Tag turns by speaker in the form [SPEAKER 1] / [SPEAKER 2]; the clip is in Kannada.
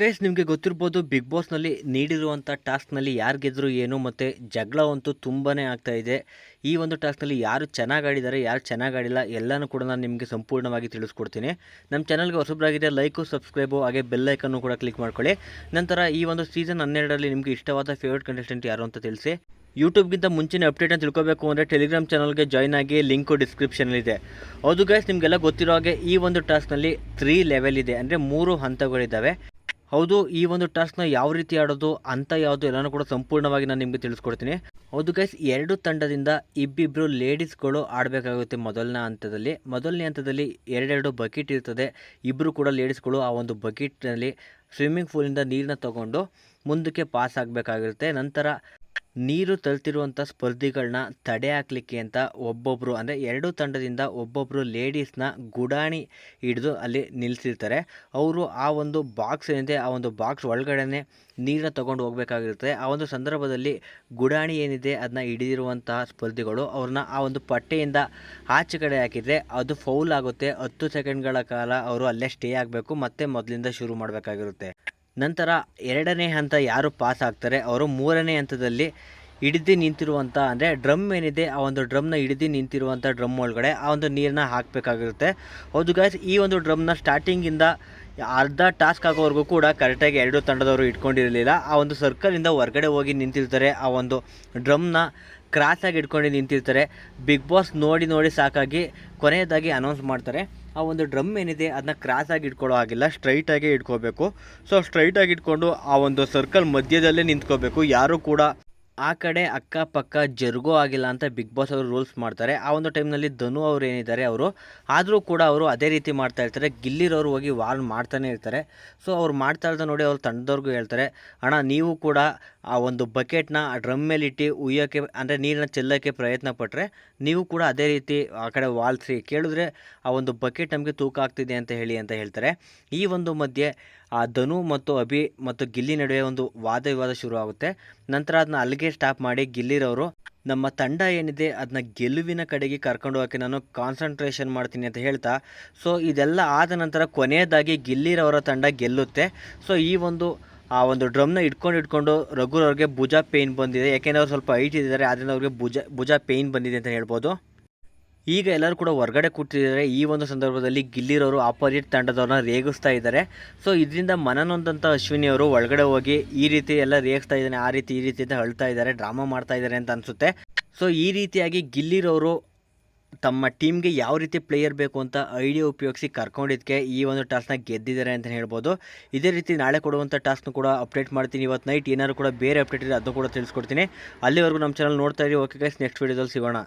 [SPEAKER 1] ಗೈಸ್ ನಿಮಗೆ ಗೊತ್ತಿರ್ಬೋದು ಬಿಗ್ ಬಾಸ್ನಲ್ಲಿ ನೀಡಿರುವಂಥ ಟಾಸ್ಕ್ನಲ್ಲಿ ಯಾರು ಗೆದ್ದರು ಏನು ಮತ್ತು ಜಗಳ ಅಂತೂ ತುಂಬಾ ಆಗ್ತಾ ಇದೆ. ಈ ಒಂದು ಟಾಸ್ಕ್ನಲ್ಲಿ ಯಾರು ಚೆನ್ನಾಗಿ ಆಡಿದ್ದಾರೆ, ಯಾರು ಚೆನ್ನಾಗಿ ಆಡಿಲ್ಲ ಎಲ್ಲನೂ ಕೂಡ ನಾನು ನಿಮಗೆ ಸಂಪೂರ್ಣವಾಗಿ ತಿಳಿಸ್ಕೊಡ್ತೀನಿ. ನಮ್ಮ ಚಾನಲ್ಗೆ ಹೊಸಬ್ರಾಗಿದೆ ಲೈಕು ಸಬ್ಸ್ಕ್ರೈಬು ಹಾಗೆ ಬೆಲ್ಲೈಕನ್ನು ಕೂಡ ಕ್ಲಿಕ್ ಮಾಡ್ಕೊಳ್ಳಿ. ನಂತರ ಈ ಒಂದು ಸೀಸನ್ ಹನ್ನೆರಡರಲ್ಲಿ ನಿಮಗೆ ಇಷ್ಟವಾದ ಫೇವ್ರೇಟ್ ಕಂಟೆಸ್ಟೆಂಟ್ ಯಾರು ಅಂತ ತಿಳಿಸಿ. ಯೂಟ್ಯೂಬ್ಗಿಂತ ಮುಂಚಿನ ಅಪ್ಡೇಟನ್ನು ತಿಳ್ಕೊಬೇಕು ಅಂದರೆ ಟೆಲಿಗ್ರಾಮ್ ಚಾನಲ್ಗೆ ಜಾಯ್ನ್ ಆಗಿ ಲಿಂಕು ಡಿಸ್ಕ್ರಿಪ್ಷನಲ್ಲಿದೆ ಹೌದು ಗೈಸ್ ನಿಮಗೆಲ್ಲ ಗೊತ್ತಿರೋ ಹಾಗೆ ಈ ಒಂದು ಟಾಸ್ಕ್ನಲ್ಲಿ ತ್ರೀ ಲೆವೆಲ್ ಇದೆ. ಅಂದರೆ ಮೂರು ಹಂತಗಳಿದ್ದಾವೆ. ಹೌದು, ಈ ಒಂದು ಟಾಸ್ಕ್ನ ಯಾವ ರೀತಿ ಆಡೋದು ಅಂತ ಯಾವುದು ಎಲ್ಲನೂ ಕೂಡ ಸಂಪೂರ್ಣವಾಗಿ ನಾನು ನಿಮಗೆ ತಿಳಿಸ್ಕೊಡ್ತೀನಿ. ಹೌದು ಗೈಸ್ ಎರಡು ತಂಡದಿಂದ ಇಬ್ಬಿಬ್ಬರು ಲೇಡೀಸ್ಗಳು ಆಡಬೇಕಾಗುತ್ತೆ ಮೊದಲನೇ ಹಂತದಲ್ಲಿ. ಮೊದಲನೇ ಹಂತದಲ್ಲಿ ಎರಡೆರಡು ಬಕೆಟ್ ಇರ್ತದೆ. ಇಬ್ಬರು ಕೂಡ ಲೇಡೀಸ್ಗಳು ಆ ಒಂದು ಬಕೆಟ್ನಲ್ಲಿ ಸ್ವಿಮ್ಮಿಂಗ್ ಪೂಲಿಂದ ನೀರನ್ನ ತಗೊಂಡು ಮುಂದಕ್ಕೆ ಪಾಸ್ ಆಗಬೇಕಾಗಿರುತ್ತೆ. ನಂತರ ನೀರು ತಲ್ತಿರುವಂಥ ಸ್ಪರ್ಧಿಗಳನ್ನ ತಡೆ ಹಾಕಲಿಕ್ಕೆ ಅಂತ ಒಬ್ಬೊಬ್ಬರು ಅಂದರೆ ಎರಡು ತಂಡದಿಂದ ಒಬ್ಬೊಬ್ಬರು ಲೇಡೀಸ್ನ ಗುಡಾಣಿ ಹಿಡಿದು ಅಲ್ಲಿ ನಿಲ್ಲಿಸಿರ್ತಾರೆ ಅವರು ಆ ಒಂದು ಬಾಕ್ಸ್ ಏನಿದೆ, ಆ ಒಂದು ಬಾಕ್ಸ್ ಒಳಗಡೆನೆ ನೀರನ್ನ ತೊಗೊಂಡು ಹೋಗಬೇಕಾಗಿರುತ್ತೆ. ಆ ಒಂದು ಸಂದರ್ಭದಲ್ಲಿ ಗುಡಾಣಿ ಏನಿದೆ ಅದನ್ನ ಹಿಡಿದಿರುವಂತಹ ಸ್ಪರ್ಧಿಗಳು ಅವ್ರನ್ನ ಆ ಒಂದು ಪಟ್ಟೆಯಿಂದ ಆಚೆ ಕಡೆ ಹಾಕಿದರೆ ಅದು ಫೌಲ್ ಆಗುತ್ತೆ. ಹತ್ತು ಸೆಕೆಂಡ್ಗಳ ಕಾಲ ಅವರು ಅಲ್ಲೇ ಸ್ಟೇ ಆಗಬೇಕು, ಮತ್ತೆ ಮೊದಲಿಂದ ಶುರು ಮಾಡಬೇಕಾಗಿರುತ್ತೆ. ನಂತರ ಎರಡನೇ ಹಂತ ಯಾರು ಪಾಸ್ ಆಗ್ತಾರೆ, ಅವರು ಮೂರನೇ ಹಂತದಲ್ಲಿ ಹಿಡಿದು ನಿಂತಿರುವಂಥ ಅಂದರೆ ಡ್ರಮ್ ಏನಿದೆ, ಆ ಒಂದು ಡ್ರಮ್ನ ಹಿಡಿದು ನಿಂತಿರುವಂಥ ಡ್ರಮ್ ಒಳಗಡೆ ಆ ಒಂದು ನೀರನ್ನ ಹಾಕಬೇಕಾಗಿರುತ್ತೆ. ಹೌದು ಗಾಯ್ಸ್ ಈ ಒಂದು ಡ್ರಮ್ನ ಸ್ಟಾರ್ಟಿಂಗಿಂದ ಅರ್ಧ ಟಾಸ್ಕ್ ಆಗೋವರೆಗೂ ಕೂಡ ಕರೆಕ್ಟಾಗಿ ಎರಡು ತಂಡದವರು ಇಟ್ಕೊಂಡಿರಲಿಲ್ಲ. ಆ ಒಂದು ಸರ್ಕಲಿಂದ ಹೊರಗಡೆ ಹೋಗಿ ನಿಂತಿರ್ತಾರೆ. ಆ ಒಂದು ಡ್ರಮ್ನ ಕ್ರಾಸಾಗಿ ಇಟ್ಕೊಂಡು ನಿಂತಿರ್ತಾರೆ. ಬಿಗ್ ಬಾಸ್ ನೋಡಿ ನೋಡಿ ಸಾಕಾಗಿ ಕೊನೆಯದಾಗಿ ಅನೌನ್ಸ್ ಮಾಡ್ತಾರೆ. ಆ ಒಂದು ಡ್ರಮ್ ಏನಿದೆ ಅದನ್ನ ಕ್ರಾಸಾಗಿ ಇಟ್ಕೊಳ್ಳೋ ಆಗಿಲ್ಲ ಸ್ಟ್ರೈಟಾಗಿ ಇಟ್ಕೋಬೇಕು. ಸೊ ಸ್ಟ್ರೈಟಾಗಿ ಇಟ್ಕೊಂಡು ಆ ಒಂದು ಸರ್ಕಲ್ ಮಧ್ಯದಲ್ಲೇ ನಿಂತ್ಕೋಬೇಕು. ಯಾರೂ ಕೂಡ ಆ ಕಡೆ ಅಕ್ಕಪಕ್ಕ ಜರುಗೋ ಆಗಿಲ್ಲ ಅಂತ ಬಿಗ್ ಬಾಸ್ ಅವರು ರೂಲ್ಸ್ ಮಾಡ್ತಾರೆ. ಆ ಒಂದು ಟೈಮ್ನಲ್ಲಿ ಧನು ಅವರು ಏನಿದ್ದಾರೆ ಅವರು, ಆದರೂ ಕೂಡ ಅವರು ಅದೇ ರೀತಿ ಮಾಡ್ತಾ ಇರ್ತಾರೆ. ಗಿಲ್ಲಿರೋರು ಹೋಗಿ ವಾರ್ನ್ ಮಾಡ್ತಾನೆ ಇರ್ತಾರೆ. ಸೊ ಅವ್ರು ಮಾಡ್ತಾ ಇರೋದು ನೋಡಿ ಅವ್ರು ತಂಡದವ್ರಿಗೂ ಹೇಳ್ತಾರೆ, ಅಣ್ಣ, ನೀವು ಕೂಡ ಆ ಒಂದು ಬಕೆಟ್ನ ಆ ಡ್ರಮ್ ಮೇಲೆ ಇಟ್ಟು ಉಯ್ಯೋಕ್ಕೆ ಅಂದರೆ ನೀರನ್ನ ಚೆಲ್ಲೋಕ್ಕೆ ಪ್ರಯತ್ನ ಪಟ್ಟರೆ ನೀವು ಕೂಡ ಅದೇ ರೀತಿ ಆ ಕಡೆ ವಾಲ್ಸಿ ಕೇಳಿದ್ರೆ ಆ ಒಂದು ಬಕೆಟ್ ನಮಗೆ ತೂಕ ಆಗ್ತಿದೆ ಅಂತ ಹೇಳಿ ಅಂತ ಹೇಳ್ತಾರೆ. ಈ ಒಂದು ಮಧ್ಯೆ ಆ ಧನು ಮತ್ತು ಅಭಿ ಮತ್ತು ಗಿಲ್ಲಿ ನಡುವೆ ಒಂದು ವಾದ ವಿವಾದ ಶುರು ಆಗುತ್ತೆ ನಂತರ ಅದನ್ನ ಅಲ್ಲಿಗೆ ಸ್ಟಾಪ್ ಮಾಡಿ ಗಿಲ್ಲಿರವರು, ನಮ್ಮ ತಂಡ ಏನಿದೆ ಅದನ್ನ ಗೆಲುವಿನ ಕಡೆಗೆ ಕರ್ಕೊಂಡು ಹೋಗಕ್ಕೆ ನಾನು ಕಾನ್ಸಂಟ್ರೇಷನ್ ಮಾಡ್ತೀನಿ ಅಂತ ಹೇಳ್ತಾ ಸೊ ಇದೆಲ್ಲ ಆದ ನಂತರ ಕೊನೆಯದಾಗಿ ಗಿಲ್ಲಿರವರ ತಂಡ ಗೆಲ್ಲುತ್ತೆ. ಸೊ ಈ ಒಂದು ಆ ಒಂದು ಡ್ರಮ್ನ ಇಟ್ಕೊಂಡು ಇಟ್ಕೊಂಡು ರಘುರವ್ರಿಗೆ ಭುಜ ಪೇಯ್ನ್ ಬಂದಿದೆ. ಯಾಕೆಂದರೆ ಅವ್ರು ಸ್ವಲ್ಪ ಹೈಟ್ ಇದ್ದಾರೆ ಆದ್ದರಿಂದ ಅವ್ರಿಗೆ ಭುಜ ಭುಜ ಪೇಯ್ನ್ ಬಂದಿದೆ ಅಂತ ಹೇಳ್ಬೋದು. ಈಗ ಎಲ್ಲರೂ ಕೂಡ ಹೊರಗಡೆ ಕೂತಿದ್ದಾರೆ. ಈ ಒಂದು ಸಂದರ್ಭದಲ್ಲಿ ಗಿಲ್ಲಿರೋರು ಆಪೋಸಿಟ್ ತಂಡದವ್ರನ್ನ ರೇಗಿಸ್ತಾ ಇದ್ದಾರೆ. ಸೊ ಇದರಿಂದ ಮನನೊಂದಂಥ ಅಶ್ವಿನಿ ಅವರು ಒಳಗಡೆ ಹೋಗಿ ಈ ರೀತಿ ಎಲ್ಲ ರೇಗಿಸ್ತಾ ಇದ್ದಾನೆ, ಆ ರೀತಿ, ಈ ರೀತಿ ಅಂತ ಅಳ್ತಾ ಇದ್ದಾರೆ ಡ್ರಾಮಾ ಮಾಡ್ತಾ ಇದ್ದಾರೆ ಅಂತ ಅನಿಸುತ್ತೆ. ಸೊ ಈ ರೀತಿಯಾಗಿ ಗಿಲ್ಲಿರೋರು ತಮ್ಮ ಟೀಮ್ಗೆ ಯಾವ ರೀತಿ ಪ್ಲೇಯರ್ ಬೇಕು ಅಂತ ಐಡಿಯಾ ಉಪಯೋಗಿಸಿ ಕರ್ಕೊಂಡಿದ್ದಕ್ಕೆ ಈ ಒಂದು ಟಾಸ್ಕ್ನ ಗೆದ್ದಿದ್ದಾರೆ ಅಂತ ಹೇಳ್ಬೋದು. ಇದೇ ರೀತಿ ನಾಳೆ ಕೊಡುವಂಥ ಟಾಸ್ಕ್ನು ಕೂಡ ಅಪ್ಡೇಟ್ ಮಾಡ್ತೀನಿ. ಇವತ್ತು ನೈಟ್ ಏನಾದ್ರು ಕೂಡ ಬೇರೆ ಅಪ್ಡೇಟ್ ಇದೆ ಅದನ್ನು ಕೂಡ ತಿಳಿಸ್ಕೊಡ್ತೀನಿ. ಅಲ್ಲಿವರೆಗೂ ನಮ್ಮ ಚಾನಲ್ ನೋಡ್ತಾ ಇರಿ. ಓಕೆ ಗೈಸ್ ನೆಕ್ಸ್ಟ್ ವೀಡಿಯೋದಲ್ಲಿ ಸಿಗೋಣ.